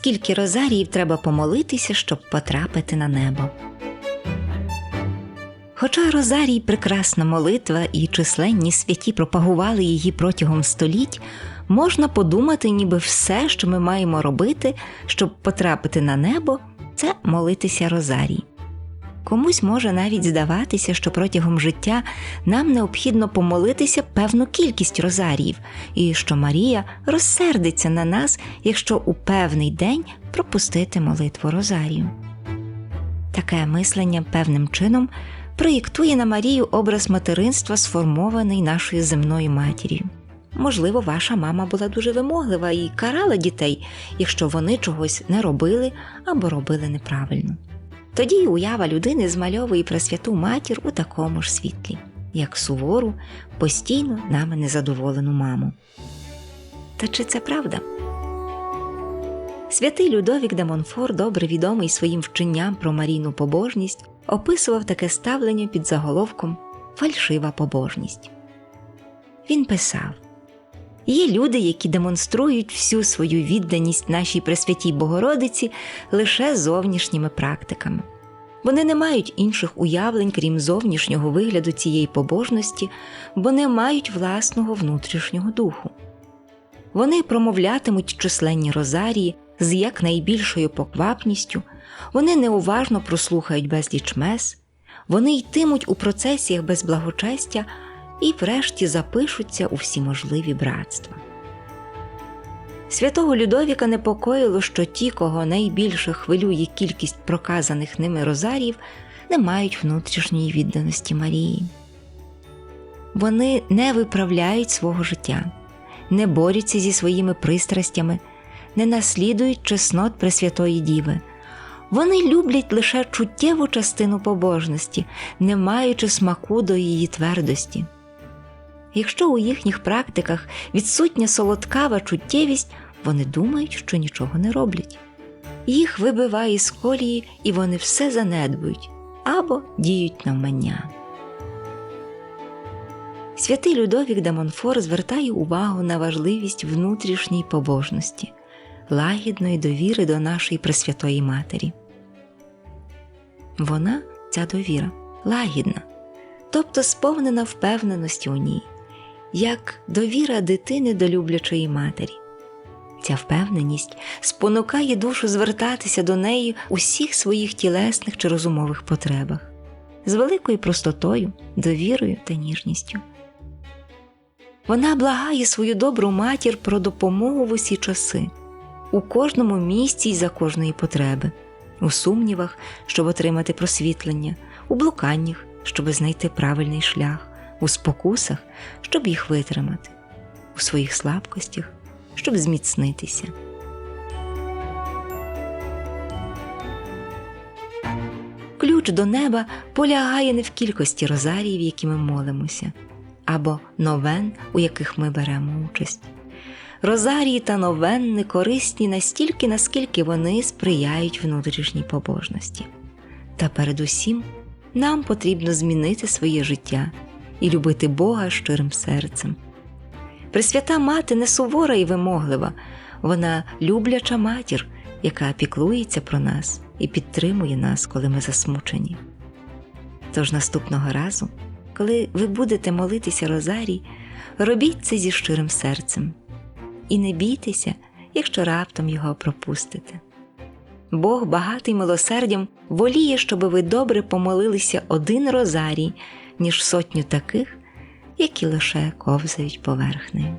скільки розаріїв треба помолитися, щоб потрапити на небо. Хоча Розарій прекрасна молитва і численні святі пропагували її протягом століть, можна подумати, ніби все, що ми маємо робити, щоб потрапити на небо, це молитися Розарій. Комусь може навіть здаватися, що протягом життя нам необхідно помолитися певну кількість розаріїв, і що Марія розсердиться на нас, якщо у певний день пропустити молитву Розарію. Таке мислення певним чином проєктує на Марію образ материнства, сформований нашою земною матір'ю. Можливо, ваша мама була дуже вимоглива і карала дітей, якщо вони чогось не робили або робили неправильно. Тоді й уява людини змальовує Пресвяту матір у такому ж світлі, як сувору, постійно нами незадоволену маму. Та чи це правда? Святий Людовік де Монфор, добре відомий своїм вченням про марійну побожність, описував таке ставлення під заголовком Фальшива побожність. Він писав Є люди, які демонструють всю свою відданість нашій Пресвятій Богородиці лише зовнішніми практиками. Вони не мають інших уявлень, крім зовнішнього вигляду цієї побожності, бо не мають власного внутрішнього духу. Вони промовлятимуть численні розарії з якнайбільшою поквапністю, вони неуважно прослухають безліч мес, вони йтимуть у процесіях без благочестя і врешті запишуться у всі можливі братства. Святого Людовіка непокоїло, що ті, кого найбільше хвилює кількість проказаних ними розарів, не мають внутрішньої відданості Марії. Вони не виправляють свого життя, не борються зі своїми пристрастями, не наслідують чеснот Пресвятої Діви. Вони люблять лише чуттєву частину побожності, не маючи смаку до її твердості. Якщо у їхніх практиках відсутня солодкава чуттєвість, вони думають, що нічого не роблять. Їх вибиває з колії, і вони все занедбують або діють навмання. Святий Людовік де Монфор звертає увагу на важливість внутрішньої побожності, лагідної довіри до нашої Пресвятої Матері. Вона, ця довіра, лагідна, тобто сповнена впевненості у ній, як довіра дитини до люблячої матері. Ця впевненість спонукає душу звертатися до неї у всіх своїх тілесних чи розумових потребах, з великою простотою, довірою та ніжністю. Вона благає свою добру матір про допомогу в усі часи, у кожному місці й за кожної потреби, у сумнівах, щоб отримати просвітлення, у блуканнях, щоб знайти правильний шлях, у спокусах, щоб їх витримати, у своїх слабкостях, щоб зміцнитися. Ключ до неба полягає не в кількості розаріїв, які ми молимося, або новен, у яких ми беремо участь. Розарії та новенни корисні настільки, наскільки вони сприяють внутрішній побожності. Та передусім нам потрібно змінити своє життя і любити Бога щирим серцем. Пресвята мати не сувора і вимоглива, вона любляча матір, яка піклується про нас і підтримує нас, коли ми засмучені. Тож наступного разу, коли ви будете молитися Розарій, робіть це зі щирим серцем і не бійтеся, якщо раптом його пропустите. Бог, багатий милосердям, воліє, щоби ви добре помолилися один розарій, ніж сотню таких, які лише ковзають поверхнею.